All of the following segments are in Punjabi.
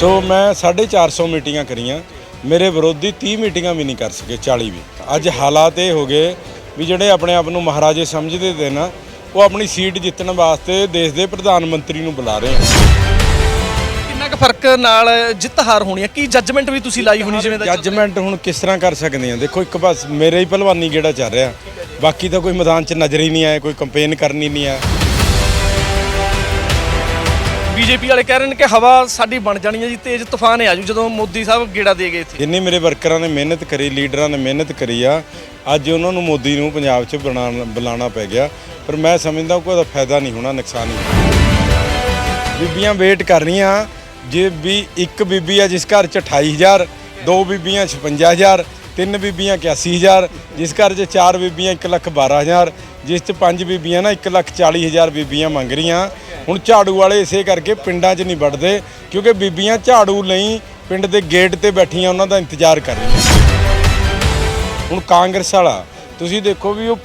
ਸੋ ਮੈਂ 450 ਮੀਟਿੰਗਾਂ ਕਰੀਆਂ। ਮੇਰੇ ਵਿਰੋਧੀ 30 ਮੀਟਿੰਗਾਂ ਵੀ ਨਹੀਂ ਕਰ ਸਕੇ 40 ਵੀ। ਅੱਜ ਹਾਲਾਤ ਇਹ ਹੋ ਗਏ ਵੀ ਜਿਹੜੇ ਆਪਣੇ ਆਪ ਨੂੰ ਮਹਾਰਾਜੇ ਸਮਝਦੇ ਤੇ ਨਾ ਉਹ ਆਪਣੀ ਸੀਟ ਜਿੱਤਣ ਵਾਸਤੇ ਦੇਸ਼ ਦੇ ਪ੍ਰਧਾਨ ਮੰਤਰੀ ਨੂੰ ਬੁਲਾ ਰਹੇ ਆ। ਕਿੰਨਾ ਕੁ ਫ਼ਰਕ ਨਾਲ ਜਿੱਤ ਹਾਰ ਹੋਣੀ ਹੈ ਕੀ ਜੱਜਮੈਂਟ ਵੀ ਤੁਸੀਂ ਲਾਈ ਹੋਣੀ ਜਿਵੇਂ ਦਾ ਜੱਜਮੈਂਟ ਹੁਣ ਕਿਸ ਤਰ੍ਹਾਂ ਕਰ ਸਕਦੇ ਆ? ਦੇਖੋ ਇੱਕ ਬਸ ਮੇਰੇ ਹੀ ਭਲਵਾਨੀ ਗੇੜਾ ਚੱਲ ਰਿਹਾ। ਬਾਕੀ ਤਾਂ ਕੋਈ ਮੈਦਾਨ 'ਚ ਨਜ਼ਰ ਹੀ ਨਹੀਂ ਆਇਆ ਕੋਈ ਕੰਪੇਨ ਕਰਨੀ ਨਹੀਂ ਆ। ਬੀਜੇਪੀ ਵਾਲੇ ਕਹਿ ਰਹੇ ਨੇ ਕਿ ਹਵਾ ਸਾਡੀ ਬਣ ਜਾਣੀ ਹੈ ਜੀ, ਤੇਜ਼ ਤੂਫਾਨ ਆਜੂ, ਜਦੋਂ ਮੋਦੀ ਸਾਹਿਬ ਗੇੜਾ ਦੇ ਗਏ ਇੱਥੇ। ਜਿੰਨੇ ਮੇਰੇ ਵਰਕਰਾਂ ਨੇ ਮਿਹਨਤ ਕਰੀ, ਲੀਡਰਾਂ ਨੇ ਮਿਹਨਤ ਕਰੀ ਆ, ਅੱਜ ਉਹਨਾਂ ਨੂੰ ਮੋਦੀ ਨੂੰ ਪੰਜਾਬ 'ਚ ਬਣਾਉਣ, ਬੁਲਾਉਣਾ ਪੈ ਗਿਆ। ਪਰ ਮੈਂ ਸਮਝਦਾ ਕੋਈ ਉਹਦਾ ਫਾਇਦਾ ਨਹੀਂ ਹੋਣਾ, ਨੁਕਸਾਨ ਹੀ ਬੀਬੀਆਂ ਵੇਟ ਕਰ ਰਹੀਆਂ, ਜੇ ਵੀ ਇੱਕ ਬੀਬੀ ਆ ਜਿਸ ਘਰ 'ਚ 28000 ਦੋ ਬੀਬੀਆਂ 56000 ਤਿੰਨ ਬੀਬੀਆਂ 81000 ਜਿਸ ਘਰ 'ਚ ਚਾਰ ਬੀਬੀਆਂ 1 ਲੱਖ 12000 ਜਿਸ 'ਚ ਪੰਜ ਬੀਬੀਆਂ ਨਾ 1 ਲੱਖ 40000 ਬੀਬੀਆਂ ਮੰਗ ਰਹੀਆਂ। ਹੁਣ ਝਾੜੂ ਵਾਲੇ ਇਸੇ ਕਰਕੇ ਪਿੰਡਾਂ 'ਚ ਨਹੀਂ ਵੜਦੇ ਕਿਉਂਕਿ ਬੀਬੀਆਂ ਝਾੜੂ ਲਈ ਪਿੰਡ ਦੇ ਗੇਟ ਤੇ ਬੈਠੀਆਂ ਉਹਨਾਂ ਦਾ ਇੰਤਜ਼ਾਰ ਕਰ ਰਹੀਆਂ ਹੁਣ ਕਾਂਗਰਸ ਵਾਲਾ, ਤੁਸੀਂ ਦੇਖੋ ਵੀ ਉਹ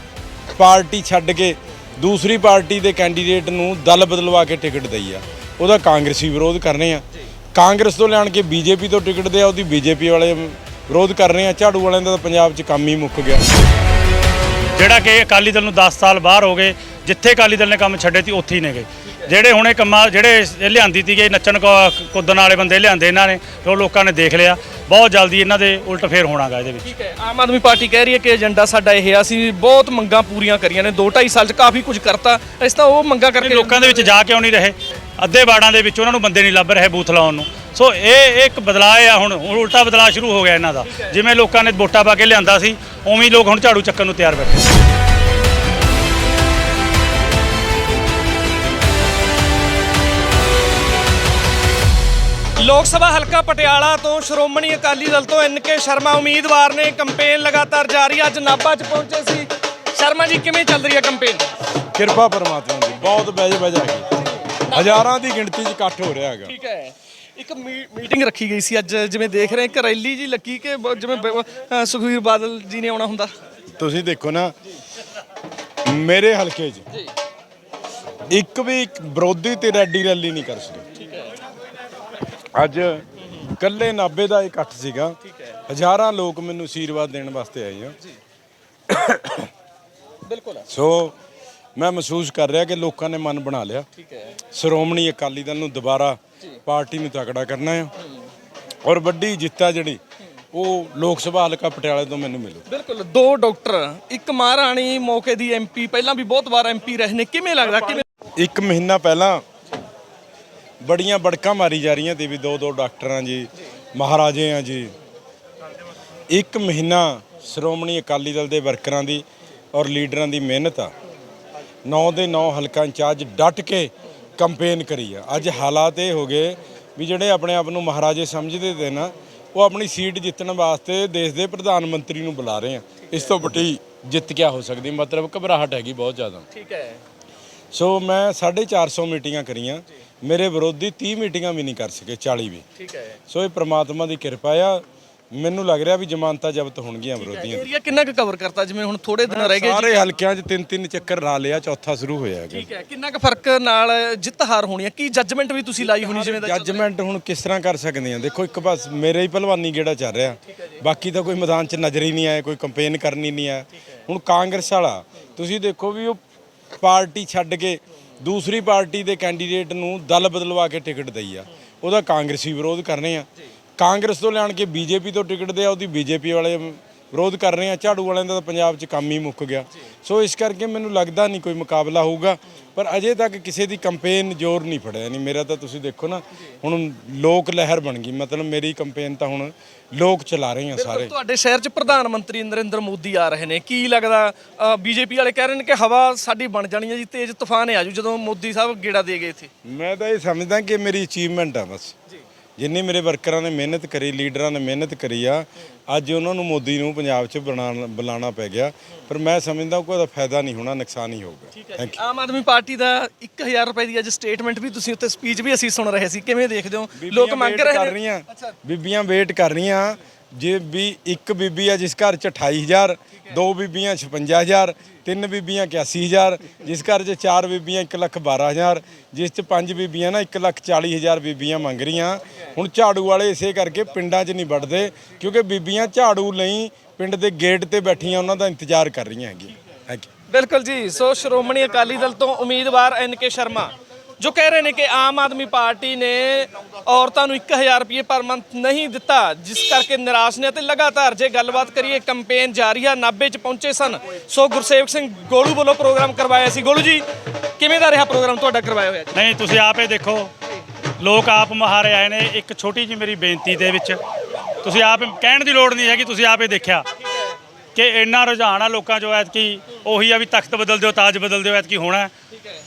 ਪਾਰਟੀ ਛੱਡ ਕੇ ਦੂਸਰੀ ਪਾਰਟੀ ਦੇ ਕੈਂਡੀਡੇਟ ਨੂੰ ਦਲ ਬਦਲਵਾ ਕੇ ਟਿਕਟ ਦਈ ਆ। ਉਹਦਾ ਕਾਂਗਰਸੀ ਵਿਰੋਧ ਕਰ ਰਹੇ ਆ। ਕਾਂਗਰਸ ਤੋਂ ਲਿਆਣ ਕੇ ਬੀਜੇਪੀ ਤੋਂ ਟਿਕਟ ਦੇ ਆ, ਉਹਦੀ ਬੀਜੇਪੀ ਵਾਲੇ ਵਿਰੋਧ ਕਰ ਰਹੇ ਆ। ਝਾੜੂ ਵਾਲਿਆਂ ਦਾ ਤਾਂ ਪੰਜਾਬ 'ਚ ਕੰਮ ਹੀ ਮੁੱਕ ਗਿਆ। ਜਿਹੜਾ ਕਿ ਅਕਾਲੀ ਦਲ ਨੂੰ 10 ਸਾਲ ਬਾਹਰ ਹੋ ਗਏ ਜਿੱਥੇ ਅਕਾਲੀ ਦਲ ਨੇ ਕੰਮ ਛੱਡੇ ਸੀ ਉੱਥੇ ਹੀ ਨੇ ਗਏ ਜਿਹੜੇ ਹੁਣੇ ਕੰਮਾਂ ਜਿਹੜੇ ਇਹ ਲਿਆਂਦੀ ਸੀਗੇ ਨੱਚਣ ਕੁ- ਕੁੱਦਣ ਵਾਲੇ ਬੰਦੇ ਲਿਆਂਦੇ ਇਹਨਾਂ ਨੇ ਤੇ ਉਹ ਲੋਕਾਂ ਨੇ ਦੇਖ ਲਿਆ। ਬਹੁਤ ਜਲਦੀ ਇਹਨਾਂ ਦੇ ਉਲਟ ਫੇਰ ਹੋਣਾਗਾ ਇਹਦੇ ਵਿੱਚ। ਠੀਕ ਹੈ ਆਮ ਆਦਮੀ ਪਾਰਟੀ ਕਹਿ ਰਹੀ ਹੈ ਕਿ ਏਜੰਡਾ ਸਾਡਾ ਇਹ ਆ ਅਸੀਂ ਬਹੁਤ ਮੰਗਾਂ ਪੂਰੀਆਂ ਕਰੀਆਂ ਨੇ 2.5 ਸਾਲ 'ਚ ਕਾਫੀ ਕੁਝ ਕਰਤਾ ਅਸੀਂ ਤਾਂ ਉਹ ਮੰਗਾਂ ਕਰਕੇ ਲੋਕਾਂ ਦੇ ਵਿੱਚ ਜਾ ਕਿਉਂ ਨਹੀਂ ਰਹੇ? ਅੱਧੇ ਬਾੜਾਂ ਦੇ ਵਿੱਚ ਉਹਨਾਂ ਨੂੰ ਬੰਦੇ ਨਹੀਂ ਲੱਭ ਰਹੇ ਬੂਥ ਲਾਉਣ ਨੂੰ। ਸੋ ਇਹ ਇਹ ਇੱਕ ਬਦਲਾਅ ਆ ਹੁਣ ਹੁਣ ਉਲਟਾ ਬਦਲਾਅ ਸ਼ੁਰੂ ਹੋ ਗਿਆ ਇਹਨਾਂ ਦਾ। ਜਿਵੇਂ ਲੋਕਾਂ ਨੇ ਵੋਟਾਂ ਪਾ ਕੇ ਲਿਆਂਦਾ ਸੀ ਉਵੇਂ ਹੀ ਲੋਕ ਹੁਣ ਝਾੜੂ ਚੱਕਣ ਨੂੰ ਤਿਆਰ ਬੈਠੇ ਲੋਕ ਸਭਾ ਹਲਕਾ ਪਟਿਆਲਾ ਤੋਂ ਸ਼੍ਰੋਮਣੀ ਅਕਾਲੀ ਦਲ ਤੋਂ ਐਨ ਕੇ ਸ਼ਰਮਾ ਉਮੀਦਵਾਰ ਨੇ ਕੰਪੇਨ ਲਗਾਤਾਰ ਜਾਰੀ। ਅੱਜ ਨਾਭਾ 'ਚ ਪਹੁੰਚੇ ਸੀ। ਸ਼ਰਮਾ ਜੀ ਕਿਵੇਂ ਚੱਲ ਰਹੀ ਹੈ ਕੰਪੇਨ? ਕਿਰਪਾ ਪਰਮਾਤਮਾ ਦੀ। ਬਹੁਤ ਬੈਜ ਬੈਜ ਆ ਗਈ। ਹਜ਼ਾਰਾਂ ਦੀ ਗਿਣਤੀ 'ਚ ਇਕੱਠ ਹੋ ਰਿਹਾ ਹੈਗਾ। ਠੀਕ ਹੈ। ਇੱਕ ਮੀਟਿੰਗ ਰੱਖੀ ਗਈ ਸੀ ਅੱਜ ਜਿਵੇਂ ਦੇਖ ਰਹੇ ਇੱਕ ਰੈਲੀ ਜੀ ਲੱਗੀ ਕਿ ਬ- ਜਿਵੇਂ ਬ- ਅ, ਸੁਖਬੀਰ ਬਾਦਲ ਜੀ ਨੇ ਆਉਣਾ ਹੁੰਦਾ। ਤੁਸੀਂ ਦੇਖੋ ਨਾ ਮੇਰੇ ਹਲਕੇ 'ਚ ਇੱਕ ਵੀ ਇੱਕ ਵਿਰੋਧੀ ਤੇ ਰੈਡੀ ਰੈਲੀ ਨਹੀਂ ਕਰ ਸਕੇ। ਅੱਜ ਕੱਲੇ ਨਾਬੇ ਦਾ ਇਕੱਠ ਸੀਗਾ। ਹਜ਼ਾਰਾਂ ਲੋਕ ਮੈਨੂੰ ਆਸ਼ੀਰਵਾਦ ਦੇਣ ਵਾਸਤੇ ਆਏ ਆ। ਬਿਲਕੁਲ। ਸੋ ਮੈਂ ਮਹਿਸੂਸ ਕਰ ਰਿਹਾ ਕਿ ਲੋਕਾਂ ਨੇ ਮਨ ਬਣਾ ਲਿਆ। ਠੀਕ ਹੈ। ਸ਼੍ਰੋਮਣੀ ਅਕਾਲੀ ਦਲ ਨੂੰ ਦੁਬਾਰਾ ਪਾਰਟੀ ਨੂੰ ਤਕੜਾ ਕਰਨਾ ਆ ਔਰ ਵੱਡੀ ਜਿੱਤ ਆ ਜਿਹੜੀ ਉਹ ਲੋਕ ਸਭਾ ਹਲਕਾ ਪਟਿਆਲੇ ਤੋਂ ਮੈਨੂੰ ਮਿਲੂ। ਬਿਲਕੁਲ ਦੋ ਡਾਕਟਰ ਇੱਕ ਮਹਾਰਾਣੀ ਮੌਕੇ ਦੀ ਐਮਪੀ ਪਹਿਲਾਂ ਵੀ ਬਹੁਤ ਵਾਰ ਐਮਪੀ ਰਹੇ ਨੇ। ਕਿਵੇਂ ਲੱਗਦਾ ਕਿਵੇਂ? ਇੱਕ ਮਹੀਨਾ ਪਹਿਲਾਂ ਬੜੀਆਂ ਬੜਕਾਂ ਮਾਰੀ ਜਾ ਰਹੀਆਂ ਤੇ ਵੀ ਦੋ ਦੋ ਡਾਕਟਰਾਂ ਜੀ ਮਹਾਰਾਜੇ ਆ ਜੀ। ਇੱਕ ਮਹੀਨਾ ਸ਼੍ਰੋਮਣੀ ਅਕਾਲੀ ਦਲ ਦੇ ਵਰਕਰਾਂ ਦੀ ਔਰ ਲੀਡਰਾਂ ਦੀ ਮਿਹਨਤ ਆ। 9 ਦੇ 9 ਹਲਕਾ ਇੰਚਾਰਜ ਡਟ ਕੇ ਕੰਪੇਨ ਕਰੀ ਆ। ਅੱਜ ਹਾਲਾਤ ਇਹ ਹੋ ਗਏ ਵੀ ਜਿਹੜੇ ਆਪਣੇ ਆਪ ਨੂੰ ਮਹਾਰਾਜੇ ਸਮਝਦੇ ਤੇ ਨਾ ਉਹ ਆਪਣੀ ਸੀਟ ਜਿੱਤਣ ਵਾਸਤੇ ਦੇਸ਼ ਦੇ ਪ੍ਰਧਾਨ ਮੰਤਰੀ ਨੂੰ ਬੁਲਾ ਰਹੇ ਆ। ਇਸ ਤੋਂ ਵੱਡੀ ਜਿੱਤ ਕਿਆ ਹੋ ਸਕਦੀ? ਮਤਲਬ ਘਬਰਾਹਟ ਹੈਗੀ ਬਹੁਤ ਜ਼ਿਆਦਾ। ਠੀਕ ਹੈ। ਸੋ ਮੈਂ 450 ਮੀਟਿੰਗਾਂ ਕਰੀਆਂ। ਮੇਰੇ ਵਿਰੋਧੀ 30 ਮੀਟਿੰਗਾਂ ਵੀ ਨਹੀਂ ਕਰ ਸਕੇ 40 ਵੀ। ਠੀਕ ਹੈ। ਸੋ ਇਹ ਪ੍ਰਮਾਤਮਾ ਦੀ ਕਿਰਪਾ ਆ। ਮੈਨੂੰ ਲੱਗ ਰਿਹਾ ਵੀ ਜ਼ਮਾਨਤਾਂ ਜ਼ਬਤ ਹੋਣਗੀਆਂ ਵਿਰੋਧੀਆਂ। ਏਰੀਆ ਕਿੰਨਾ ਕੁ ਕਵਰ ਕਰਤਾ? ਜਿਵੇਂ ਹੁਣ ਥੋੜੇ ਦਿਨ ਰਹਿ ਗਏ ਜੀ। ਸਾਰੇ ਹਲਕਿਆਂ 'ਚ ਤਿੰਨ ਤਿੰਨ ਚੱਕਰ ਲਾ ਲਿਆ ਚੌਥਾ ਸ਼ੁਰੂ ਹੋਇਆ ਹੈਗਾ। ਠੀਕ ਹੈ ਕਿੰਨਾ ਕੁ ਫ਼ਰਕ ਨਾਲ ਜਿੱਤ ਹਾਰ ਹੋਣੀ ਹੈ? ਕੀ ਜੱਜਮੈਂਟ ਵੀ ਤੁਸੀਂ ਲਾਈ ਹੋਣੀ ਜਿਵੇਂ ਦਾ ਜੱਜਮੈਂਟ ਹੁਣ ਕਿਸ ਤਰ੍ਹਾਂ ਕਰ ਸਕਦੇ ਆ ਦੇਖੋ ਇੱਕ ਬਸ ਮੇਰੇ ਹੀ ਭਲਵਾਨੀ ਗੇੜਾ ਚੱਲ ਰਿਹਾ। ਬਾਕੀ ਤਾਂ ਕੋਈ ਮੈਦਾਨ 'ਚ ਨਜ਼ਰ ਹੀ ਨਹੀਂ ਆਇਆ ਕੋਈ ਕੰਪੇਨ ਕਰਨੀ ਨਹੀਂ ਆ। ਹੁਣ ਕਾਂਗਰਸ ਵਾਲਾ ਤੁਸੀਂ ਦੇਖੋ ਵੀ ਉਹ ਪਾਰਟੀ ਛੱਡ ਕੇ ਦੂਸਰੀ ਪਾਰਟੀ ਦੇ ਕੈਂਡੀਡੇਟ ਨੂੰ ਦਲ ਬਦਲਵਾ ਕੇ ਟਿਕਟ ਦਈ ਆ। ਉਹਦਾ ਕਾਂਗਰਸੀ ਵਿਰੋਧ ਕਰ ਰਹੇ ਆ ਕਾਂਗਰਸ ਤੋਂ ਲਿਆਣ ਕੇ ਬੀਜੇਪੀ ਤੋਂ ਟਿਕਟ ਦੇ ਆ ਉਹਦੀ ਬੀਜੇਪੀ ਵਾਲੇ ਵਿਰੋਧ ਕਰ ਰਹੇ ਆ। ਝਾੜੂ ਵਾਲਿਆਂ ਦਾ ਤਾਂ ਪੰਜਾਬ 'ਚ ਕੰਮ ਹੀ ਮੁੱਕ ਗਿਆ। ਸੋ ਇਸ ਕਰਕੇ ਮੈਨੂੰ ਲੱਗਦਾ ਨਹੀਂ ਕੋਈ ਮੁਕਾਬਲਾ ਹੋਊਗਾ ਪਰ ਅਜੇ ਤੱਕ ਕਿਸੇ ਦੀ ਕੰਪੇਨ ਜ਼ੋਰ ਨਹੀਂ ਫੜਿਆ। ਨਹੀਂ ਮੇਰਾ ਤਾਂ ਤੁਸੀਂ ਦੇਖੋ ਨਾ ਹੁਣ ਲੋਕ ਲਹਿਰ ਬਣ ਗਈ। ਮਤਲਬ ਮੇਰੀ ਕੰਪੇਨ ਤਾਂ ਹੁਣ ਲੋਕ ਚਲਾ ਰਹੇ ਆ ਸਾਰੇ। ਤੁਹਾਡੇ ਸ਼ਹਿਰ 'ਚ ਪ੍ਰਧਾਨ ਮੰਤਰੀ ਨਰਿੰਦਰ ਮੋਦੀ ਆ ਰਹੇ ਨੇ। ਕੀ ਲੱਗਦਾ ਬੀਜੇਪੀ ਵਾਲੇ ਕਹਿ ਰਹੇ ਨੇ ਕਿ ਹਵਾ ਸਾਡੀ ਬਣ ਜਾਣੀ ਹੈ ਜੀ ਤੇਜ਼ ਤੂਫਾਨ ਆਜੂ ਜਦੋਂ ਮੋਦੀ ਸਾਹਿਬ ਗੇੜਾ ਦੇ ਗਏ ਇੱਥੇ? ਮੈਂ ਤਾਂ ਇਹ ਸਮਝਦਾ ਕਿ ਮੇਰੀ ਅਚੀਵਮੈਂਟ ਆ ਬਸ। ਜਿੰਨੀ ਮੇਰੇ ਵਰਕਰਾਂ ਨੇ ਮਿਹਨਤ ਕਰੀ ਲੀਡਰਾਂ ਨੇ ਮਿਹਨਤ ਕਰੀ ਆ ਅੱਜ ਉਹਨਾਂ ਨੂੰ ਮੋਦੀ ਨੂੰ ਪੰਜਾਬ 'ਚ ਬਣਾਉਣ ਬੁਲਾਉਣਾ ਪੈ ਗਿਆ। ਪਰ ਮੈਂ ਸਮਝਦਾ ਕੋਈ ਉਹਦਾ ਫਾਇਦਾ ਨਹੀਂ ਹੋਣਾ ਨੁਕਸਾਨ ਹੀ ਹੋਊਗਾ। ਥੈਂਕ ਆਮ ਆਦਮੀ ਪਾਰਟੀ ਦਾ 1000 ਰੁਪਏ ਦੀ ਅੱਜ ਸਟੇਟਮੈਂਟ ਵੀ ਤੁਸੀਂ ਉੱਥੇ ਸਪੀਚ ਵੀ ਅਸੀਂ ਸੁਣ ਰਹੇ ਸੀ। ਕਿਵੇਂ ਦੇਖਦੇ ਹੋ? ਲੋਕ ਮੰਗ ਰਹੇ ਕਰ ਨੇ ਰਹੀਆਂ। ਬੀਬੀਆਂ ਵੇਟ ਕਰ ਰਹੀਆਂ। ਜੇ ਵੀ ਇੱਕ ਬੀਬੀ ਆ ਜਿਸ ਘਰ 'ਚ 28000 ਦੋ ਬੀਬੀਆਂ 56000 ਤਿੰਨ ਬੀਬੀਆਂ 81000 ਜਿਸ ਘਰ 'ਚ ਚਾਰ ਬੀਬੀਆਂ 1 ਲੱਖ 12000 ਜਿਸ 'ਚ ਪੰਜ ਬੀਬੀਆਂ ਨਾ 1 ਲੱਖ 40000 ਬੀਬੀਆਂ ਮੰਗ ਰਹੀਆਂ, ਹੁਣ ਝਾੜੂ ਵਾਲੇ ਇਸੇ ਕਰਕੇ ਪਿੰਡਾਂ 'ਚ ਨਹੀਂ ਵੜਦੇ ਕਿਉਂਕਿ ਬੀਬੀਆਂ ਝਾੜੂ ਲਈ ਪਿੰਡ ਦੇ ਗੇਟ ਤੇ ਬੈਠੀਆਂ ਉਹਨਾਂ ਦਾ ਇੰਤਜ਼ਾਰ ਕਰ ਰਹੀਆਂ ਹੈਗੀਆਂ। ਥੈਂਕ ਬਿਲਕੁਲ ਜੀ, ਸੋ ਸ਼੍ਰੋਮਣੀ ਅਕਾਲੀ ਦਲ ਤੋਂ ਉਮੀਦਵਾਰ ਐਨ ਕੇ ਸ਼ਰਮਾ। ਜੋ ਕਹਿ ਰਹੇ ਨੇ ਕਿ ਆਮ ਆਦਮੀ ਪਾਰਟੀ ਨੇ ਔਰਤਾਂ ਨੂੰ 1000 ਰੁਪਏ ਪਰ ਮੰਥ ਨਹੀਂ ਦਿੱਤਾ, ਜਿਸ ਕਰਕੇ ਨਿਰਾਸ਼ ਨੇ ਤੇ ਲਗਾਤਾਰ ਜੇ ਗੱਲਬਾਤ ਕਰੀਏ, ਕੈਂਪੇਨ ਜਾਰੀ ਆ ਨਾਬੇ ਚ ਪਹੁੰਚੇ ਸਨ। ਸੋ ਗੁਰਸੇਵਕ ਸਿੰਘ ਗੋਲੂ ਵੱਲੋਂ ਪ੍ਰੋਗਰਾਮ ਕਰਵਾਇਆ ਸੀ। ਗੋਲੂ ਜੀ, ਕਿਵੇਂ ਦਾ ਰਿਹਾ ਪ੍ਰੋਗਰਾਮ ਤੁਹਾਡਾ ਕਰਵਾਇਆ ਹੋਇਆ? ਜੀ ਨਹੀਂ, ਤੁਸੀਂ ਆਪੇ ਦੇਖੋ, ਲੋਕ ਆਪ ਮਹਾਰੇ ਆਏ ਨੇ। ਇੱਕ ਛੋਟੀ ਜਿਹੀ ਮੇਰੀ ਬੇਨਤੀ ਦੇ ਵਿੱਚ, ਤੁਸੀਂ ਆਪ ਕਹਿਣ ਦੀ ਲੋੜ ਨਹੀਂ ਹੈਗੀ, ਤੁਸੀਂ ਆਪੇ ਦੇਖਿਆ ਕਿ ਇੰਨਾ ਰੁਝਾਨ ਆ ਲੋਕਾਂ ਜੋ ਐਤਕੀ, ਉਹੀ ਆ ਵੀ ਤਖਤ ਬਦਲ ਦਿਓ ਤਾਜ ਬਦਲ ਦਿਓ ਐਤਕੀ ਹੋਣਾ।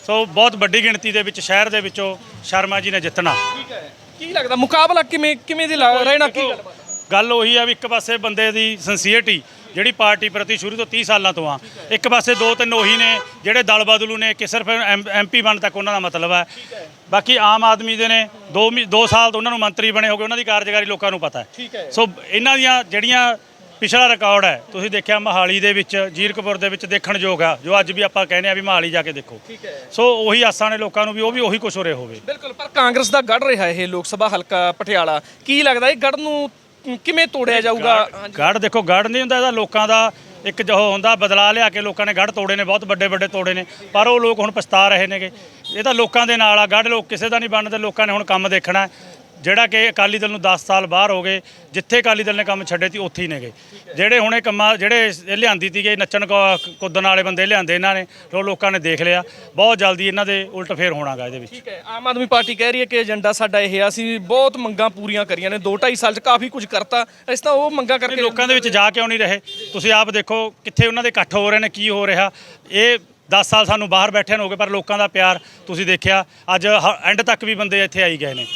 ਸੋ ਬਹੁਤ ਵੱਡੀ ਗਿਣਤੀ ਦੇ ਵਿੱਚ ਸ਼ਹਿਰ ਦੇ ਵਿੱਚੋਂ ਸ਼ਰਮਾ ਜੀ ਨੇ ਜਿੱਤਣਾ। ਠੀਕ ਹੈ। ਕੀ ਲੱਗਦਾ ਮੁਕਾਬਲਾ ਕਿਵੇਂ ਕਿਵੇਂ ਦੀ ਲੱਗ ਰਹਿਣਾ ਕੀ ਗੱਲਬਾਤ? ਗੱਲ ਉਹੀ ਆ ਵੀ ਇੱਕ ਪਾਸੇ ਬੰਦੇ ਦੀ ਸਿੰਸੀਅਰਟੀ ਜਿਹੜੀ ਪਾਰਟੀ ਪ੍ਰਤੀ ਸ਼ੁਰੂ ਤੋਂ 30 ਸਾਲਾਂ ਤੋਂ ਆ। ਇੱਕ ਪਾਸੇ ਦੋ ਤਿੰਨ ਉਹੀ ਨੇ ਜਿਹੜੇ ਦਲ ਬਦਲੂ ਨੇ ਕਿ ਸਿਰਫ ਐਮਪੀ ਬਣ ਤੱਕ ਉਹਨਾਂ ਦਾ ਮਤਲਬ ਹੈ। ਬਾਕੀ ਆਮ ਆਦਮੀ ਦੇ ਨੇ 2 2 ਸਾਲ ਤੋਂ ਉਹਨਾਂ ਨੂੰ ਮੰਤਰੀ ਬਣੇ ਹੋਗੇ ਉਹਨਾਂ ਦੀ ਕਾਰਜਕਾਰੀ ਲੋਕਾਂ ਨੂੰ ਪਤਾ ਠੀਕ ਹੈ ਹੈ। ਸੋ ਇਹਨਾਂ ਦੀਆਂ ਜਿਹੜੀਆਂ ਪਿਛਲਾ ਰਿਕਾਰਡ ਹੈ। ਤੁਸੀਂ ਦੇਖਿਆ ਮਹਾਲੀ ਦੇ ਵਿੱਚ ਜੀਰਕਪੁਰ ਦੇ ਵਿੱਚ ਦੇਖਣ ਯੋਗ ਆ ਜੋ ਅੱਜ ਵੀ ਆਪਾਂ ਕਹਿੰਦੇ ਆ ਵੀ ਮਹਾਲੀ ਜਾ ਕੇ ਦੇਖੋ। ਠੀਕ ਹੈ। ਸੋ ਉਹੀ ਆਸਾਂ ਨੇ ਲੋਕਾਂ ਨੂੰ ਵੀ ਉਹ ਵੀ ਉਹੀ ਕੁਛ ਹੋ ਰਿਹਾ ਹੋਵੇ। ਬਿਲਕੁਲ ਪਰ ਕਾਂਗਰਸ ਦਾ ਗੜ ਰਿਹਾ ਇਹ ਲੋਕ ਸਭਾ ਹਲਕਾ ਪਟਿਆਲਾ। ਕੀ ਲੱਗਦਾ ਇਹ ਗੜ ਨੂੰ ਕਿਵੇਂ ਤੋੜਿਆ ਜਾਊਗਾ। ਗੜ ਦੇਖੋ ਗੜ ਨਹੀਂ ਹੁੰਦਾ ਇਹਦਾ ਲੋਕਾਂ ਦਾ ਇੱਕ ਜੋ ਹੁੰਦਾ ਬਦਲਾ ਲਿਆ ਕੇ ਲੋਕਾਂ ਨੇ ਗੜ ਤੋੜੇ ਨੇ ਬਹੁਤ ਵੱਡੇ ਵੱਡੇ ਤੋੜੇ ਨੇ। ਪਰ ਉਹ ਲੋਕ ਹੁਣ ਪਛਤਾ ਰਹੇ ਨੇਗੇ। ਇਹ ਤਾਂ ਲੋਕਾਂ ਦੇ ਨਾਲ ਆ ਗੜ ਲੋਕ ਕਿਸੇ ਦਾ ਨਹੀਂ ਬਣਦੇ ਲੋਕਾਂ ਨੇ ਹੁਣ ਕੰਮ ਦੇਖਣਾ। ਜਿਹੜਾ ਕਿ ਅਕਾਲੀ ਦਲ ਨੂੰ 10 ਸਾਲ ਬਾਹਰ ਹੋ ਗਏ ਜਿੱਥੇ ਅਕਾਲੀ ਦਲ ਨੇ ਕੰਮ ਛੱਡੇ ਸੀ ਉੱਥੇ ਹੀ ਨੇਗੇ। ਜਿਹੜੇ ਹੁਣ ਕੰਮਾਂ ਜਿਹੜੇ ਲਿਆਂਦੀ ਸੀਗੇ ਨੱਚਣ ਕੁੱਦਣ ਵਾਲੇ ਬੰਦੇ ਲਿਆਂਦੇ ਇਹਨਾਂ ਨੇ ਉਹ ਲੋਕਾਂ ਨੇ ਦੇਖ ਲਿਆ। ਬਹੁਤ ਜਲਦੀ ਇਹਨਾਂ ਦੇ ਉਲਟ ਫੇਰ ਹੋਣਾਗਾ ਇਹਦੇ ਵਿੱਚ। ਠੀਕ ਹੈ ਆਮ ਆਦਮੀ ਪਾਰਟੀ ਕਹਿ ਰਹੀ ਹੈ ਕਿ ਏਜੰਡਾ ਸਾਡਾ ਇਹ ਆ ਅਸੀਂ ਬਹੁਤ ਮੰਗਾਂ ਪੂਰੀਆਂ ਕਰੀਆਂ ਨੇ 2.5 ਸਾਲ 'ਚ ਕਾਫੀ ਕੁਝ ਕਰਤਾ ਅਸੀਂ ਤਾਂ ਉਹ ਮੰਗਾਂ ਕਰਕੇ ਲੋਕਾਂ ਦੇ ਵਿੱਚ ਜਾ ਕਿਉਂ ਨਹੀਂ ਰਹੇ? ਤੁਸੀਂ ਆਪ ਦੇਖੋ ਕਿੱਥੇ ਉਹਨਾਂ ਦੇ ਇਕੱਠ ਹੋ ਰਹੇ ਨੇ ਕੀ ਹੋ ਰਿਹਾ? ਇਹ 10 ਸਾਲ ਸਾਨੂੰ ਬਾਹਰ ਬੈਠਿਆਂ ਨੂੰ ਹੋ ਗਏ ਪਰ ਲੋਕਾਂ ਦਾ ਪਿਆਰ ਤੁਸੀਂ ਦੇਖਿਆ ਅੱਜ ਐਂਡ ਤੱਕ ਵੀ ਬੰਦੇ ਇੱਥੇ ਆਈ ਗਏ ਨੇ।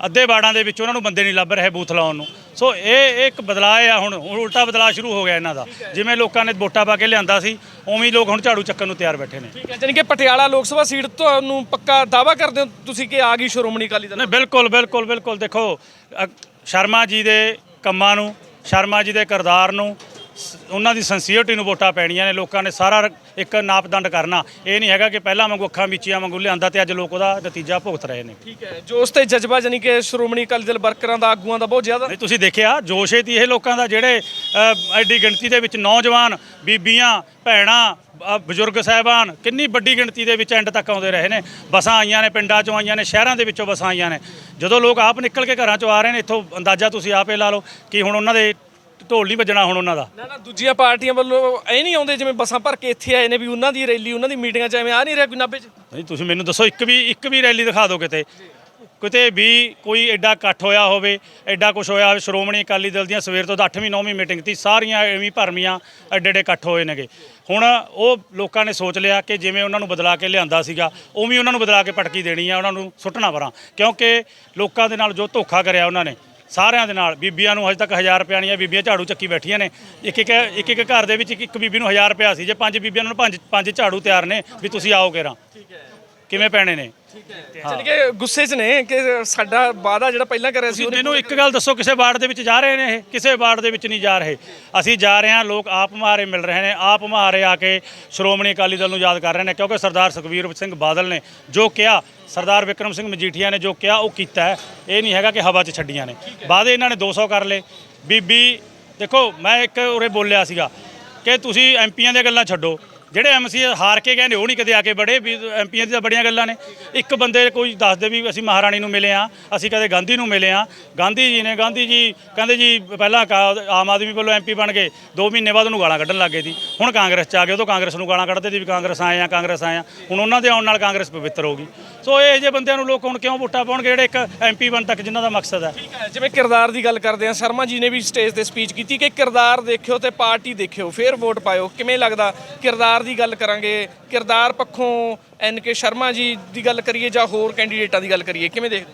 ਅੱਧੇ ਬਾੜਾਂ ਦੇ ਵਿੱਚ ਉਹਨਾਂ ਨੂੰ ਬੰਦੇ ਨਹੀਂ ਲੱਭ ਰਹੇ ਬੂਥ ਲਾਉਣ ਨੂੰ। ਸੋ ਇਹ ਇੱਕ ਬਦਲਾਅ ਆ ਹੁਣ ਹੁਣ ਉਲਟਾ ਬਦਲਾਅ ਸ਼ੁਰੂ ਹੋ ਗਿਆ ਇਹਨਾਂ ਦਾ। ਜਿਵੇਂ ਲੋਕਾਂ ਨੇ ਵੋਟਾਂ ਪਾ ਕੇ ਲਿਆਂਦਾ ਸੀ ਉਵੇਂ ਹੀ ਲੋਕ ਹੁਣ ਝਾੜੂ ਚੱਕਣ ਨੂੰ ਤਿਆਰ ਬੈਠੇ ਨੇ। ਠੀਕ ਹੈ ਜਾਨੀ ਕਿ ਪਟਿਆਲਾ ਲੋਕ ਸਭਾ ਸੀਟ ਤੁਹਾਨੂੰ ਪੱਕਾ ਦਾਵਾ ਕਰਦੇ ਹੋ ਤੁਸੀਂ ਕਿ ਆ ਗਈ ਸ਼੍ਰੋਮਣੀ ਅਕਾਲੀ ਦਲ? ਨਹੀਂ ਬਿਲਕੁਲ ਬਿਲਕੁਲ ਬਿਲਕੁਲ। ਦੇਖੋ ਅ, ਸ਼ਰਮਾ ਜੀ ਦੇ ਕੰਮਾਂ ਨੂੰ ਸ਼ਰਮਾ ਜੀ ਦੇ ਕਿਰਦਾਰ ਨੂੰ ਸ- ਉਹਨਾਂ ਦੀ ਸੰਸੀਅਰਟੀ ਨੂੰ ਵੋਟਾਂ ਪੈਣੀਆਂ ਨੇ ਲੋਕਾਂ ਨੇ ਸਾਰਾ ਇੱਕ ਨਾਪਦੰਡ ਕਰਨਾ। ਇਹ ਨਹੀਂ ਹੈਗਾ ਕਿ ਪਹਿਲਾਂ ਵਾਂਗੂ ਅੱਖਾਂ ਮੀਚੀਆਂ ਵਾਂਗੂ ਲਿਆਂਦਾ ਤੇ ਅੱਜ ਲੋਕ ਉਹਦਾ ਨਤੀਜਾ ਭੁਗਤ ਰਹੇ ਨੇ। ਠੀਕ ਹੈ ਜੋਸ਼ ਤੇ ਜਜ਼ਬਾ ਜਾਨੀ ਕਿ ਸ਼੍ਰੋਮਣੀ ਅਕਾਲੀ ਦਲ ਵਰਕਰਾਂ ਦਾ ਆਗੂਆਂ ਦਾ ਬਹੁਤ ਜ਼ਿਆਦਾ। ਨਹੀਂ ਤੁਸੀਂ ਦੇਖਿਆ ਜੋਸ਼ ਇਹ ਤੀ ਇਹ ਲੋਕਾਂ ਦਾ ਜਿਹੜੇ ਅ, ਐਡੀ ਗਿਣਤੀ ਦੇ ਵਿੱਚ ਨੌਜਵਾਨ ਬੀਬੀਆਂ ਭੈਣਾਂ ਅ, ਬਜ਼ੁਰਗ ਸਾਹਿਬਾਨ ਕਿੰਨੀ ਵੱਡੀ ਗਿਣਤੀ ਦੇ ਵਿੱਚ ਐਂਡ ਤੱਕ ਆਉਂਦੇ ਰਹੇ ਨੇ। ਬੱਸਾਂ ਆਈਆਂ ਨੇ ਪਿੰਡਾਂ ਚੋਂ ਆਈਆਂ ਨੇ ਸ਼ਹਿਰਾਂ ਦੇ ਵਿੱਚੋਂ ਬੱਸਾਂ ਆਈਆਂ ਨੇ। ਜਦੋਂ ਲੋਕ ਆਪ ਨਿਕਲ ਕੇ ਘਰਾਂ ਚੋਂ ਆ ਰਹੇ ਨੇ ਇੱਥੋਂ ਅੰਦਾਜ਼ਾ ਤੁਸੀਂ ਆਪੇ ਲਾ ਲਓ ਕਿ ਹੁਣ ਉਹਨਾਂ ਦੇ ਢੋਲ ਨਹੀਂ ਵੱਜਣਾ ਹੁਣ ਉਹਨਾਂ ਦਾ। ਨਾ ਨਾ ਦੂਜੀਆਂ ਪਾਰਟੀਆਂ ਵੱਲੋਂ ਇਹ ਨਹੀਂ ਆਉਂਦੇ ਜਿਵੇਂ ਬੱਸਾਂ ਭਰ ਕੇ ਇੱਥੇ ਆਏ ਨੇ ਵੀ ਉਹਨਾਂ ਦੀ ਰੈਲੀ ਉਹਨਾਂ ਦੀ ਮੀਟਿੰਗਾਂ ਚ ਐਵੇਂ ਆ ਨਹੀਂ ਰਿਹਾ ਕੋਈ ਨਾਭੇ ਚ? ਨਹੀਂ ਤੁਸੀਂ ਮੈਨੂੰ ਦੱਸੋ ਇੱਕ ਵੀ ਇੱਕ ਵੀ ਰੈਲੀ ਦਿਖਾ ਦਿਓ ਕਿਤੇ। ਕਿਤੇ ਵੀ ਕੋਈ ਐਡਾ ਇਕੱਠ ਹੋਇਆ ਹੋਵੇ ਐਡਾ ਕੁਝ ਹੋਇਆ ਹੋਵੇ ਸ਼੍ਰੋਮਣੀ ਅਕਾਲੀ ਦਲ ਦੀਆਂ ਸਵੇਰ ਤੋਂ 8ਵੀਂ 9ਵੀਂ ਮੀਟਿੰਗ ਤੀ ਸਾਰੀਆਂ ਐਵੇਂ ਭਰਮੀਆਂ ਐਡੇ ਐਡੇ ਇਕੱਠ ਹੋਏ ਨੇਗੇ। ਹੁਣ ਉਹ ਲੋਕਾਂ ਨੇ ਸੋਚ ਲਿਆ ਕਿ ਜਿਵੇਂ ਉਹਨਾਂ ਨੂੰ ਬਦਲਾ ਕੇ ਲਿਆਂਦਾ ਸੀਗਾ ਉਵੇਂ ਉਹਨਾਂ ਨੂੰ ਬਦਲਾ ਕੇ ਪਟਕੀ ਦੇਣੀ ਆ ਉਹਨਾਂ ਨੂੰ ਸੁੱਟਣਾ ਪਰਾਂ। ਕਿਉਂਕਿ ਲੋਕਾਂ ਦੇ ਨਾਲ ਜੋ ਧੋਖਾ ਕਰਿਆ ਉਹਨਾਂ ਨੇ ਸਾਰਿਆਂ ਦੇ ਨਾਲ, ਬੀਬੀਆਂ ਨੂੰ ਹਜੇ ਤੱਕ 1000 ਰੁਪਏ ਨਹੀਂ ਆ ਬੀਬੀਆਂ ਝਾੜੂ ਚੱਕੀ ਬੈਠੀਆਂ ਨੇ। ਇੱਕ ਇੱਕ ਇੱਕ ਇੱਕ ਘਰ ਦੇ ਵਿੱਚ ਇੱਕ ਇੱਕ ਬੀਬੀ ਨੂੰ 1000 ਰੁਪਏ ਸੀ, ਜੇ ਪੰਜ ਬੀਬੀਆਂ ਨੂੰ ਪੰਜ ਪੰਜ ਝਾੜੂ ਤਿਆਰ ਨੇ, ਵੀ ਤੁਸੀਂ ਆਓ ਕੇਰਾਂ ਠੀਕ ਹੈ। ਕਿਵੇਂ ਪੈਣੇ ਨੇ? ਜਾਨੀ ਕਿ ਗੁੱਸੇ 'ਚ ਨੇ ਕਿ ਸਾਡਾ ਵਾਅਦਾ ਜਿਹੜਾ ਪਹਿਲਾਂ ਕਰਿਆ ਸੀ ਮੈਨੂੰ ਇੱਕ ਗੱਲ ਦੱਸੋ ਕਿਸੇ ਵਾਰਡ ਦੇ ਵਿੱਚ ਜਾ ਰਹੇ ਨੇ ਇਹ? ਕਿਸੇ ਵਾਰਡ ਦੇ ਵਿੱਚ ਨਹੀਂ ਜਾ ਰਹੇ। ਅਸੀਂ ਜਾ ਰਹੇ ਹਾਂ ਲੋਕ ਆਪ ਮਹਾਰੇ ਮਿਲ ਰਹੇ ਨੇ ਆਪ ਮਹਾਰੇ ਆ ਕੇ ਸ਼੍ਰੋਮਣੀ ਅਕਾਲੀ ਦਲ ਨੂੰ ਯਾਦ ਕਰ ਰਹੇ ਨੇ ਕਿਉਂਕਿ ਸਰਦਾਰ ਸੁਖਵੀਰ ਸਿੰਘ ਬਾਦਲ ਨੇ ਜੋ ਕਿਹਾ ਸਰਦਾਰ ਵਿਕਰਮ ਸਿੰਘ ਮਜੀਠੀਆ ਨੇ ਜੋ ਕਿਹਾ ਉਹ ਕੀਤਾ ਇਹ ਨਹੀਂ ਹੈਗਾ ਕਿ ਹਵਾ 'ਚ ਛੱਡੀਆਂ ਨੇ। ਵਾਅਦੇ ਇਹਨਾਂ ਨੇ 200 ਕਰ ਲਏ। ਬੀਬੀ ਦੇਖੋ ਮੈਂ ਇੱਕ ਉਰੇ ਬੋਲਿਆ ਸੀਗਾ ਕਿ ਤੁਸੀਂ ਐਮਪੀਆਂ ਦੀਆਂ ਗੱਲਾਂ ਛੱਡੋ। ਜਿਹੜੇ ਐਮਸੀ ਹਾਰ ਕੇ ਗਏ ਨੇ ਉਹ ਨਹੀਂ ਕਦੇ ਆ ਕੇ ਬੜੇ ਵੀ ਐਮਪੀਆਂ ਦੀ ਤਾਂ ਬੜੀਆਂ ਗੱਲਾਂ ਨੇ। ਇੱਕ ਬੰਦੇ ਕੋਈ ਦੱਸ ਦੇ ਵੀ ਅਸੀਂ ਮਹਾਰਾਣੀ ਨੂੰ ਮਿਲੇ ਆ ਅਸੀਂ ਕਦੇ ਗਾਂਧੀ ਨੂੰ ਮਿਲੇ ਆ ਗਾਂਧੀ ਜੀ ਨੇ, ਗਾਂਧੀ ਜੀ ਕਹਿੰਦੇ ਜੀ ਪਹਿਲਾਂ ਕਾ- ਆਮ ਆਦਮੀ ਵੱਲੋਂ ਐਮਪੀ ਬਣ ਗਏ 2 ਮਹੀਨੇ ਬਾਅਦ ਉਹਨੂੰ ਗਾਲਾਂ ਕੱਢਣ ਲੱਗ ਗਏ ਸੀ। ਹੁਣ ਕਾਂਗਰਸ ਚ ਆ ਗਏ ਉਦੋਂ ਕਾਂਗਰਸ ਨੂੰ ਗਾਲਾਂ ਕੱਢਦੇ ਸੀ ਵੀ ਕਾਂਗਰਸ ਆਏ ਆ, ਕਾਂਗਰਸ ਆਏ ਆ। ਹੁਣ ਉਹਨਾਂ ਦੇ ਆਉਣ ਨਾਲ ਕਾਂਗਰਸ ਪਵਿੱਤਰ ਹੋ ਗਈ। ਸੋ ਇਹ ਜਿਹੇ ਬੰਦਿਆਂ ਨੂੰ ਲੋਕ ਹੁਣ ਕਿਉਂ ਵੋਟਾਂ ਪਾਉਣਗੇ ਜਿਹੜੇ ਇੱਕ ਐਮਪੀ ਬਣ ਤੱਕ ਜਿਨ੍ਹਾਂ ਦਾ ਮਕਸਦ ਹੈ? ਠੀਕ ਹੈ ਜਿਵੇਂ ਕਿਰਦਾਰ ਦੀ ਗੱਲ ਕਰਦੇ ਆ ਸ਼ਰਮਾ ਜੀ ਨੇ ਵੀ ਸਟੇਜ ਤੇ ਸਪੀਚ ਕੀਤੀ ਕਿ ਕਿਰਦਾਰ ਦੇਖਿਓ ਤੇ ਪਾਰਟੀ ਦੇਖਿਓ ਫਿਰ ਵੋਟ ਪਾਇਓ। ਕਿਵੇਂ ਲੱਗਦਾ? ਕਿਰਦਾਰ ਦੀ ਗੱਲ ਕਰਾਂਗੇ ਕਿਰਦਾਰ ਪੱਖੋਂ ਐਨ ਕੇ ਸ਼ਰਮਾ ਜੀ ਦੀ ਗੱਲ ਕਰੀਏ ਜਾਂ ਹੋਰ ਕੈਂਡੀਡੇਟਾਂ ਦੀ ਗੱਲ ਕਰੀਏ ਕਿਵੇਂ ਦੇਖਦੇ?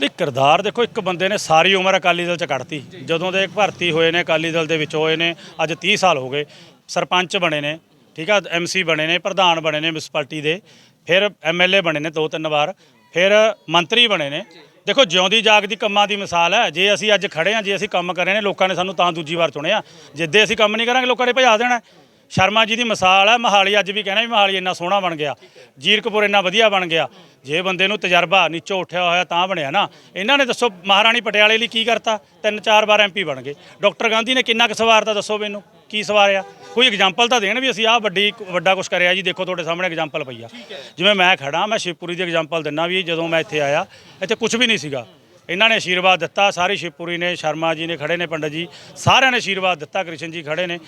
ਨਹੀਂ ਕਿਰਦਾਰ ਦੇਖੋ ਇੱਕ ਬੰਦੇ ਨੇ ਸਾਰੀ ਉਮਰ ਅਕਾਲੀ ਦਲ ਚ ਕੱਢਤੀ। ਜਦੋਂ ਦੇ ਭਰਤੀ ਹੋਏ ਨੇ ਅਕਾਲੀ ਦਲ ਦੇ ਵਿੱਚ ਹੋਏ ਨੇ ਅੱਜ 30 ਸਾਲ ਹੋ ਗਏ। ਸਰਪੰਚ ਬਣੇ ਨੇ ਠੀਕ ਆ ਐਮਸੀ ਬਣੇ ਨੇ ਪ੍ਰਧਾਨ ਬਣੇ ਨੇ ਮਿਊਨਿਸਪੈਲਿਟੀ ਦੇ। ਫਿਰ ਐਮਐਲਏ ਬਣੇ ਨੇ ਦੋ ਤਿੰਨ ਵਾਰ, ਫਿਰ ਮੰਤਰੀ ਬਣੇ ਨੇ। ਦੇਖੋ, ਜਿਉਂਦੀ ਜਾਗਦੀ ਕੰਮਾਂ ਦੀ ਮਿਸਾਲ ਹੈ, ਜੇ ਅਸੀਂ ਅੱਜ ਖੜੇ ਹਾਂ, ਜੇ ਅਸੀਂ ਕੰਮ ਕਰ ਰਹੇ ਨੇ, ਲੋਕਾਂ ਨੇ ਸਾਨੂੰ ਤਾਂ ਦੂਜੀ ਵਾਰ ਚੁਣਿਆ। ਜਿੱਦੇ ਅਸੀਂ ਕੰਮ ਨਹੀਂ ਕਰਾਂਗੇ, ਲੋਕਾਂ ਨੇ ਭਜਾ ਦੇਣਾ। ਸ਼ਰਮਾ ਜੀ ਦੀ ਮਿਸਾਲ ਹੈ ਮਹਾਲੀ ਅੱਜ ਵੀ ਕਹਿੰਦਾ ਵੀ ਮਹਾਲੀ ਇੰਨਾ ਸੋਹਣਾ ਬਣ ਗਿਆ। ਜੀਰਕਪੁਰ ਇੰਨਾ ਵਧੀਆ ਬਣ ਗਿਆ। ਜੇ ਬੰਦੇ ਨੂੰ ਤਜਰਬਾ ਨੀਚੋਂ ਉੱਠਿਆ ਹੋਇਆ ਤਾਂ ਬਣਿਆ ਨਾ। ਇਹਨਾਂ ਨੇ ਦੱਸੋ ਮਹਾਰਾਣੀ ਪਟਿਆਲੇ ਲਈ ਕੀ ਕਰਤਾ? ਤਿੰਨ ਚਾਰ ਵਾਰ ਐਮਪੀ ਬਣ ਗਏ। ਡਾਕਟਰ ਗਾਂਧੀ ਨੇ ਕਿੰਨਾ ਕੁ ਸਵਾਰਤਾ ਦੱਸੋ ਮੈਨੂੰ? ਕੀ ਸਵਾਰਿਆ? ਕੋਈ ਐਗਜ਼ਾਮਪਲ ਤਾਂ ਦੇਣ ਵੀ ਅਸੀਂ ਆਹ ਵੱਡੀ ਵੱਡਾ ਕੁਝ ਕਰਿਆ ਜੀ। ਦੇਖੋ ਤੁਹਾਡੇ ਸਾਹਮਣੇ ਐਗਜ਼ਾਮਪਲ ਪਈ ਆ। ਜਿਵੇਂ ਮੈਂ ਖੜਾ ਮੈਂ ਸ਼ਿਵਪੁਰੀ ਦੀ ਐਗਜ਼ਾਮਪਲ ਦਿੰਨਾ ਵੀ ਜਦੋਂ ਮੈਂ ਇੱਥੇ ਆਇਆ ਇੱਥੇ ਕੁਝ ਵੀ ਨਹੀਂ ਸੀਗਾ। ਇਹਨਾਂ ਨੇ ਆਸ਼ੀਰਵਾਦ ਦਿੱਤਾ ਸਾਰੀ ਸ਼ਿਵਪੁਰੀ ਨੇ ਸ਼ਰਮਾ ਜੀ ਨੇ ਖੜੇ ਨੇ ਪੰਡਤ ਜੀ ਸਾਰਿਆਂ ਨੇ ਆਸ਼ੀਰਵਾਦ ਦਿੱਤਾ ਕ੍ਰਿਸ਼ਨ ਜੀ ਖੜੇ ਨੇ।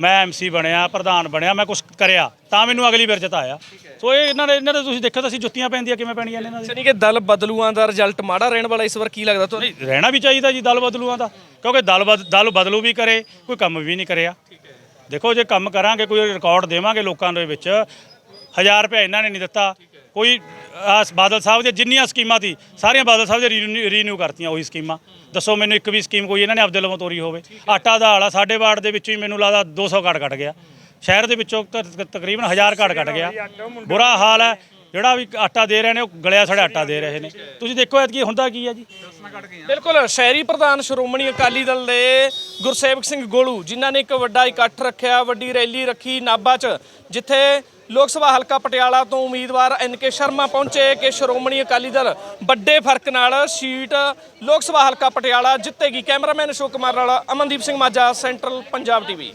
ਮੈਂ ਐਮਸੀ ਬਣਿਆ ਪ੍ਰਧਾਨ ਬਣਿਆ ਮੈਂ ਕੁਝ ਕਰਿਆ ਤਾਂ ਮੈਨੂੰ ਅਗਲੀ ਵਾਰ ਜਿਤਾਇਆ ਸੋ ਇਹ ਇਹਨਾਂ ਨੇ ਇਹਨਾਂ ਦੇ ਤੁਸੀਂ ਦੇਖੋ ਤਾਂ ਅਸੀਂ ਜੁੱਤੀਆਂ ਪੈਂਦੀਆਂ ਕਿਵੇਂ ਪੈਣੀਆਂ ਨੇ ਇਹਨਾਂ ਦੇ ਯਾਨੀ ਕਿ ਦਲ ਬਦਲੂਆਂ ਦਾ ਰਿਜ਼ਲਟ ਮਾੜਾ ਰਹਿਣ ਵਾਲਾ ਇਸ ਵਾਰ ਕੀ ਲੱਗਦਾ ਤੁਹਾਨੂੰ? ਨਹੀਂ ਰਹਿਣਾ ਵੀ ਚਾਹੀਦਾ ਜੀ ਦਲ ਬਦਲੂਆਂ ਦਾ ਕਿਉਂਕਿ ਦਲ ਬਦ ਦਲ ਬਦਲੂ ਵੀ ਕਰੇ ਕੋਈ ਕੰਮ ਵੀ ਨਹੀਂ ਕਰਿਆ। ਦੇਖੋ ਜੇ ਕੰਮ ਕਰਾਂਗੇ ਕੋਈ ਰਿਕਾਰਡ ਦੇਵਾਂਗੇ ਲੋਕਾਂ ਦੇ ਵਿੱਚ 1000 ਰੁਪਏ ਇਹਨਾਂ ਨੇ ਨਹੀਂ ਦਿੱਤਾ। ਕੋਈ ਆਹ ਬਾਦਲ ਸਾਹਿਬ ਦੀਆਂ ਜਿੰਨੀਆਂ ਸਕੀਮਾਂ ਸੀ, ਸਾਰੀਆਂ ਬਾਦਲ ਸਾਹਿਬ ਦੇ ਰੀਨਿਊ ਕਰਤੀਆਂ ਉਹੀ ਸਕੀਮਾਂ। ਦੱਸੋ ਮੈਨੂੰ ਇੱਕ ਵੀ ਸਕੀਮ ਕੋਈ ਇਹਨਾਂ ਨੇ ਆਪਦੇ ਵੱਲੋਂ ਤੋਰੀ ਹੋਵੇ। ਆਟਾ ਦਾਲ ਆ ਸਾਡੇ ਵਾਰਡ ਦੇ ਵਿੱਚੋਂ ਹੀ ਮੈਨੂੰ ਲੱਗਦਾ 200 ਕਾਰਡ ਕੱਟ ਗਿਆ। ਸ਼ਹਿਰ ਦੇ ਵਿੱਚੋਂ ਤਕ ਤਕਰੀਬਨ 1000 ਕਾਰਡ ਕੱਟ ਗਿਆ। ਬੁਰਾ ਹਾਲ ਹੈ, ਜਿਹੜਾ ਵੀ ਆਟਾ ਦੇ ਰਹੇ ਨੇ, ਉਹ ਗਲਿਆ ਸੜਾ ਆਟਾ ਦੇ ਰਹੇ ਨੇ। ਤੁਸੀਂ ਦੇਖੋ ਐਤਕੀ ਹੁੰਦਾ ਕੀ ਹੈ ਜੀ? ਬਿਲਕੁਲ, ਸ਼ਹਿਰੀ ਪ੍ਰਧਾਨ ਸ਼੍ਰੋਮਣੀ ਅਕਾਲੀ ਦਲ ਦੇ ਗੁਰਸੇਵਕ ਸਿੰਘ ਗੋਲੂ, ਜਿਨ੍ਹਾਂ ਨੇ ਇੱਕ ਵੱਡਾ ਇਕੱਠ ਰੱਖਿਆ, ਵੱਡੀ ਰੈਲੀ ਰੱਖੀ ਨਾਭਾ 'ਚ, ਜਿੱਥੇ ਲੋਕ ਸਭਾ ਹਲਕਾ ਪਟਿਆਲਾ ਤੋਂ ਉਮੀਦਵਾਰ ਐਨ ਕੇ ਸ਼ਰਮਾ ਪਹੁੰਚੇ ਕਿ ਸ਼੍ਰੋਮਣੀ ਅਕਾਲੀ ਦਲ ਵੱਡੇ ਫ਼ਰਕ ਨਾਲ ਸੀਟ ਲੋਕ ਸਭਾ ਹਲਕਾ ਪਟਿਆਲਾ ਜਿੱਤੇਗੀ। ਕੈਮਰਾਮੈਨ ਅਸ਼ੋਕ ਕੁਮਾਰ ਨਾਲ ਅਮਨਦੀਪ ਸਿੰਘ ਮਾਝਾ, ਸੈਂਟਰਲ ਪੰਜਾਬ ਟੀਵੀ।